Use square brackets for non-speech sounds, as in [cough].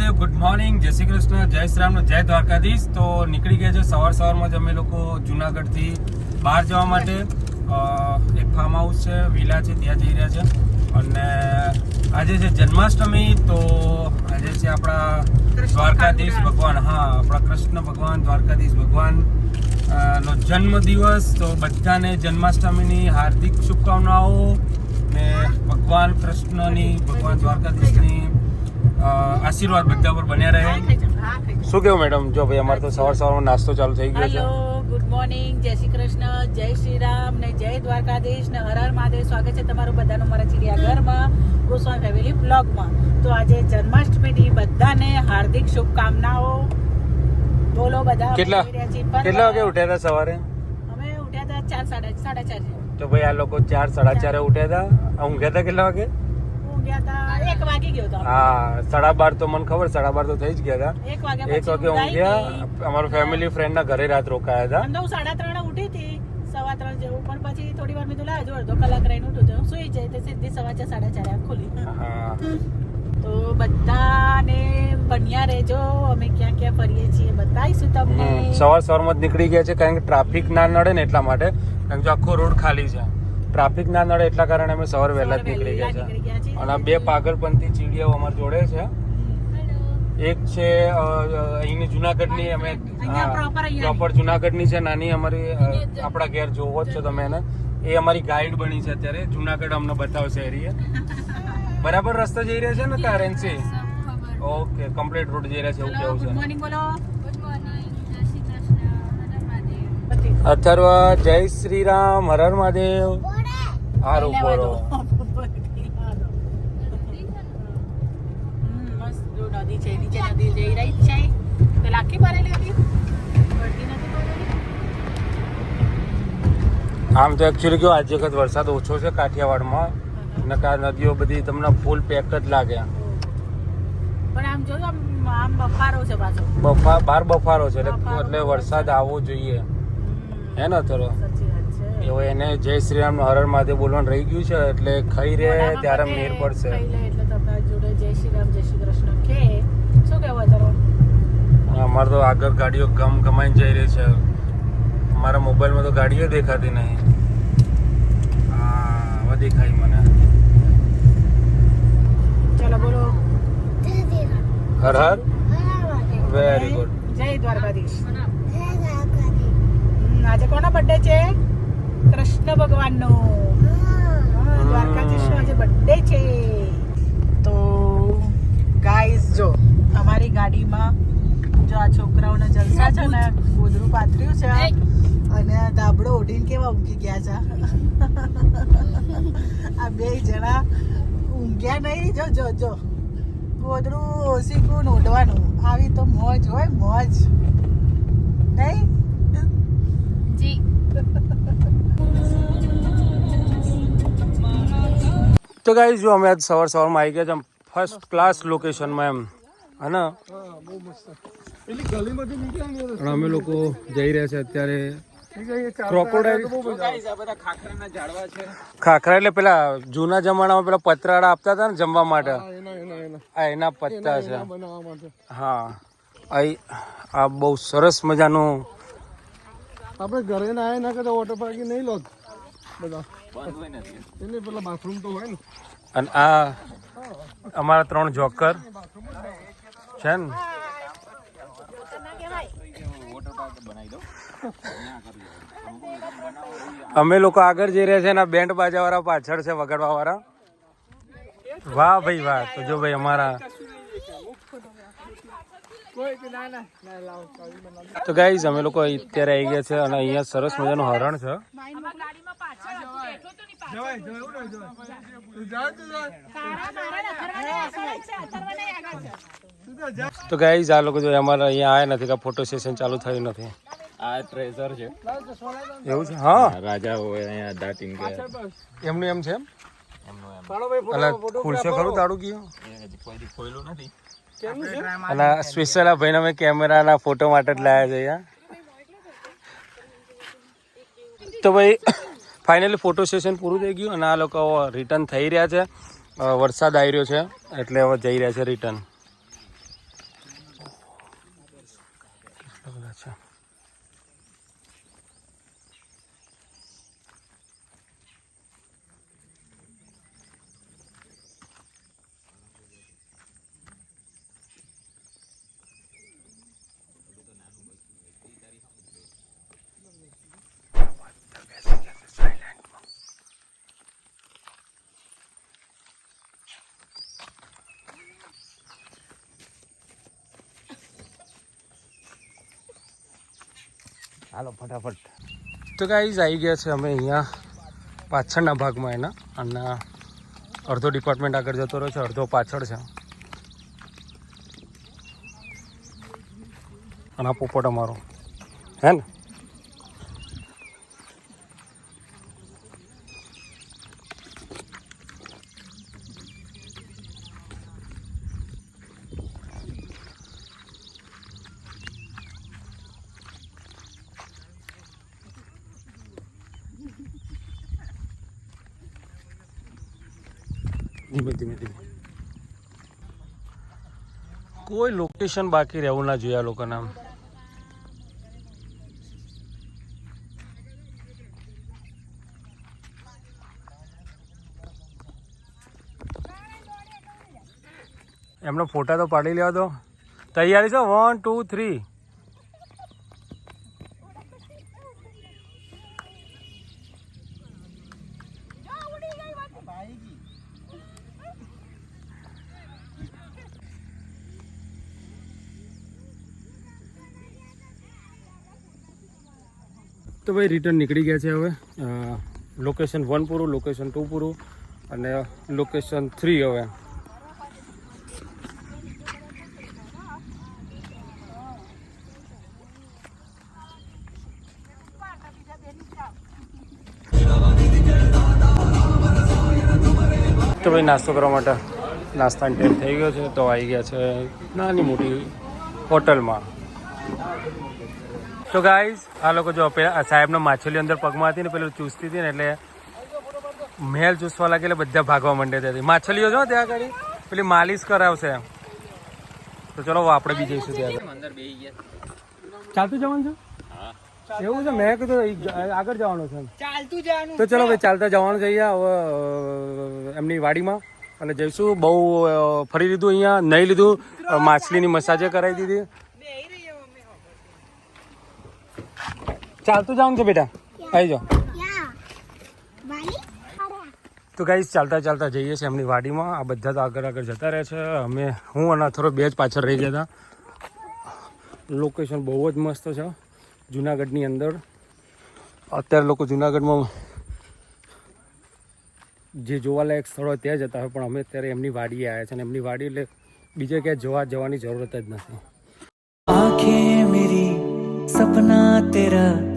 Mahadev good morning જય શ્રી કૃષ્ણ જય શ્રી રામ જય દ્વારકાધીશ. તો નીકળી ગયા છે સવાર સવારમાં જ અમે લોકો જુનાગઢથી બહાર જવા માટે. એક ફાર્મ હાઉસ છે વિલા છે ત્યાં જઈ રહ્યા છે. અને આજે છે જન્માષ્ટમી તો આજે છે આપણા દ્વારકાધીશ ભગવાન. હા આપણા કૃષ્ણ ભગવાન દ્વારકાધીશ ભગવાન. નો જન્મ દિવસ તો બધાને જન્માષ્ટમીની હાર્દિક શુભકામનાઓ ને ભગવાન કૃષ્ણની ભગવાન દ્વારકાધીશની આશીર્વાદ બધા પર બન્યા રહે. શું કેવું મેડમ જો ભાઈ અમારે તો સવાર સવારમાં નાસ્તો ચાલુ થઈ ગયો છે. ગુડ મોર્નિંગ જય શ્રી કૃષ્ણ જય શ્રી રામ ને જય દ્વારકાધીશ ને હર હર મહાદેવ. સ્વાગત છે તમારું બધાનું મારા ચિડિયાઘરમાં ગોસ્વામી ફેમિલી બ્લોગમાં તો આજે જન્માષ્ટમીની બધાને હાર્દિક શુભકામનાઓ. બોલો બધા કેટલા. કેટલા વાગે ઉઠ્યા હતા સવારે? અમે ઉઠ્યા હતા ચાર સાડા સાડા ચાર. તો ભાઈ આ લોકો ચાર સાડા ચારે ઉઠ્યા હતા. ઊંઘ્યા હતા કેટલા વાગે? ઊંઘ્યા હતા એક વાગી ગયો હતો હા સાડા બાર તો મને ખબર સાડા બાર તો થઈ જ ગયા હતા એક વાગ્યા એક વાગે ઊંઘ્યા અમારા ફેમિલી ફ્રેન્ડ ના ઘરે રાત રોકાયા હતા હું સાડા ત્રણે ઉઠી હતી સવા ત્રણ જેવું. પણ પછી થોડી વાર મેં લાવ્યો અડધો કલાક રહીને ઉઠું તો સુઈ જાય તો સીધી સવા ચાર સાડા ચાર ખુલી. હા. તો બધાને બન્યા રહેજો અમે ક્યાં ક્યાં ફરીએ છીએ બતાવીશું તમને. સવાર સવારમાં જ નીકળી ગયા છે કારણ કે ટ્રાફિક ના નડે ને એટલા માટે. કારણ કે આખો રોડ ખાલી છે. ટ્રાફિક ના નડે એટલા કારણે અમે સવાર વહેલા જ નીકળી ગયા છે. છીએ. અને આ બે પાગલપંથી ચીડિયાઓ અમારી જોડે છે. એક છે અહીંની જુનાગઢની અમે પ્રોપર જુનાગઢની છે નાની અમારી આપણા ઘેર જોવો જ છો તમે એને. એ અમારી ગાઈડ બની છે અત્યારે જુનાગઢ અમને બતાવશે એરિયા. [laughs] બરાબર રસ્તો જઈ રહ્યા છે ને કારેન્સી ઓકે કમ્પ્લીટ રોડ જઈ રહ્યા છે એવું કેવું છે? મોર્નિંગ અથર્વ જય શ્રી રામ હર હર મહાદેવ. હારું બોલો. મસ્ત નદી છે નીચે નદી જઈ રહી છે. પેલા આખી ભરેલી હતી ભરતી નથી ભરેલી? આમ તો એકચ્યુઅલી કેવું આજે વખત વરસાદ ઓછો છે કાઠિયાવાડમાં. નકા નદીઓ બધી તમને ફૂલ પેક જ લાગે. પણ આમ આમ બફારો છે પાછો. બફા બાર બફારો છે એટલે એટલે વરસાદ આવવો જોઈએ. હે ને અથર્વ એવો એને જય શ્રી રામ હર માથે બોલવાનું રહી ગયું છે એટલે ખાઈ રહે ત્યારે મેર પડશે. એટલે તમારા જોડે જય શ્રી રામ જય શ્રી કૃષ્ણ કે. શું કહેવા તારો? અમારે તો આગળ ગાડીઓ ગમ ગમાઈને જઈ રહી છે. મારા મોબાઈલમાં તો ગાડીઓ દેખાતી નહીં. હા હવે દેખાય મને. ચલો બોલો. હર હર? વેરી ગુડ જય દ્વારકાધીશ. આજે કોનો બર્થડે છે? કૃષ્ણ ભગવાનનો. દ્વારકાધીશનો આજે બર્થડે છે. તો ગાઈઝ જો, અમારી ગાડીમાં જો આ છોકરાઓને જલસા છે ને ગોદરું પાથર્યું છે અને ધાબળો ઓઢીને કેવા ઊંઘી ગયા છે. આ બે જણા ઊંઘ્યા નહીં. જો જો જો. ગોદરું ઓસીકું ઓઢવાનું. આવી તો મોજ હોય, મોજ. નહીં? તો ગાઈ જો અમે આજ સવાર સવારમાં આવી ગયા છે ફર્સ્ટ ક્લાસ લોકેશનમાં એમ. હા અમે લોકો જઈ રહ્યા છે અત્યારે ક્રોકોડાઇલ ખાખરા એટલે પેલા જૂના જમાનામાં પેલા પતરાડા આપતા હતા ને જમવા માટે. આ એના પત્તા છે. હા. અહીં આ બહુ સરસ મજાનું આપણે ઘરે ના આયા ના કદાચ વોટર પાર્કિંગ નહીં લો બધા. એને પેલા બાથરૂમ તો હોય ને. અને આ અમારા ત્રણ જોકર. છે ને? અમે લોકો આગળ જઈ રહ્યા છે ને બેન્ડ બાજા વાળા પાછળ છે વગાડવા વાળા વાહ ભાઈ વાહ. તો જો ભાઈ અમારા તો ગાઈઝ અમે લોકો અત્યારે આવી ગયા છે અને અહીંયા સરસ મજાનું હરણ છે. તો ગાઈઝ આ લોકો જો અમારે અહીંયા આયા નથી કે ફોટો સેશન ચાલુ થયું નથી. આ ટ્રેઝર છે. એવું છે? હા. રાજા હોય અહીંયા દાટીને કે એમનું એમ છે એમ? એમનું એમ. ખુલશે ખરું તાળું ગયું કોઈ ખોયલું નથી. અને સ્પેશિયલ આ ભાઈને અમે કેમેરાના ફોટો માટે જ લાયા છે તો ભાઈ ફાઇનલી ફોટો સેશન પૂરું થઈ ગયું અને આ લોકો રિટર્ન થઈ રહ્યા છે. વરસાદ આવી રહ્યો છે એટલે હવે જઈ રહ્યા છે રિટર્ન હાલો, ફટાફટ. તો ગાઈઝ આવી ગયા છે અમે અહીંયા પાછળના ભાગમાં એના, અને અડધો ડિપાર્ટમેન્ટ આગળ જતો રહ્યો છે, અડધો પાછળ છે. અને આ પોપટ અમારો. હે ને? ધીમે ધીમે ધીમે. કોઈ લોકેશન બાકી રહેવું ના જોઈએ આ લોકોના. એમનો ફોટા તો પાડી લેવા દો. તૈયારી છે? વન ટુ થ્રી તો ભાઈ રિટર્ન નીકળી ગયા છે હવે. લોકેશન વન પૂરું લોકેશન ટુ પૂરું અને લોકેશન થ્રી હવે. તો ભાઈ નાસ્તો કરવા માટે નાસ્તાની ટાઈમ થઈ ગયો છે, તો આવી ગયા છે નાની મોટી હોટલમાં. તો ગાઈઝ આ લોકો જો પેલા સાહેબનો માછલી અંદર પગમાં હતી ને પેલું ચૂસતી હતી ને એટલે મેલ ચૂસવા લાગે એટલે બધા ભાગવા માંડે ત્યાંથી. માછલીઓ જો ત્યાં આગળ પેલી માલિશ કરાવશે તો ચલો આપણે બી જઈશું ત્યાં ચાલતું જવાનું છે? એવું છે? મેં કીધું આગળ જવાનું છે ચાલતું જવાનું. તો ચલો ભાઈ ચાલતા જવાનું જઈએ હવે એમની વાડીમાં. અને જઈશું. બહુ ફરી લીધું અહીંયા. નહીં લીધું. માછલીની મસાજે કરાવી દીધી બેહી રહી છે મમ્મી ચાલતું જાઉં છે બેટા? આવી જાઓ તો ગાઈસ ચાલતા ચાલતા જઈએ છીએ એમની વાડીમાં. આ બધા તો આગળ આગળ જતા રહે છે. અમે હું અને થોડો બે જ પાછળ રહી ગયા હતા. લોકેશન બહુ જ મસ્ત છે. જુનાગઢની અંદર. અત્યારે લોકો જુનાગઢમાં જે જોવાલાયક સ્થળો ત્યાં જતા હોય પણ અમે અત્યારે એમની વાડીએ આવ્યા છે. અને એમની વાડી એટલે બીજે ક્યાંય જોવા જવાની જરૂરત જ નથી. આંખે સપના તેરા